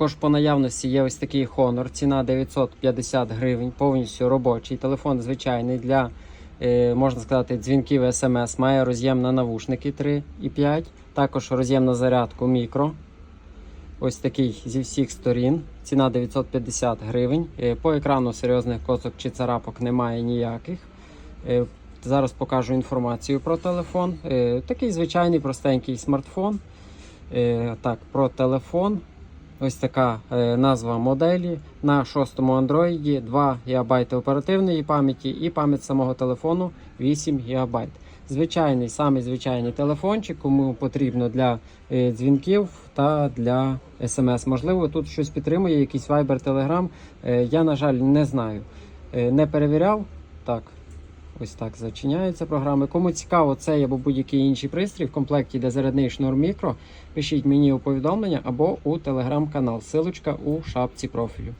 Також по наявності є ось такий Honor, ціна 950 гривень, повністю робочий. Телефон звичайний для, е, можна сказати, дзвінків смс. Має роз'єм на навушники 3,5, також роз'єм на зарядку мікро. Ось такий зі всіх сторін. Ціна 950 гривень. Е, По екрану серйозних косок чи царапок немає ніяких. Е, Зараз покажу інформацію про телефон. Такий звичайний простенький смартфон. Так, про телефон. Ось така е, назва моделі. На шостому Android 2 ГБ оперативної пам'яті і пам'ять самого телефону 8 ГБ. Звичайний, самий звичайний телефончик, кому потрібно для е, дзвінків та для смс. Можливо, тут щось підтримує, якийсь Viber, Telegram. Е, я, на жаль, не знаю. Не перевіряв. Так, ось так зачиняються програми. Кому цікаво, цей або будь-який інший пристрій в комплекті йде зарядний шнур мікро. Пишіть мені у повідомлення або у телеграм-канал. Силочка у шапці профілю.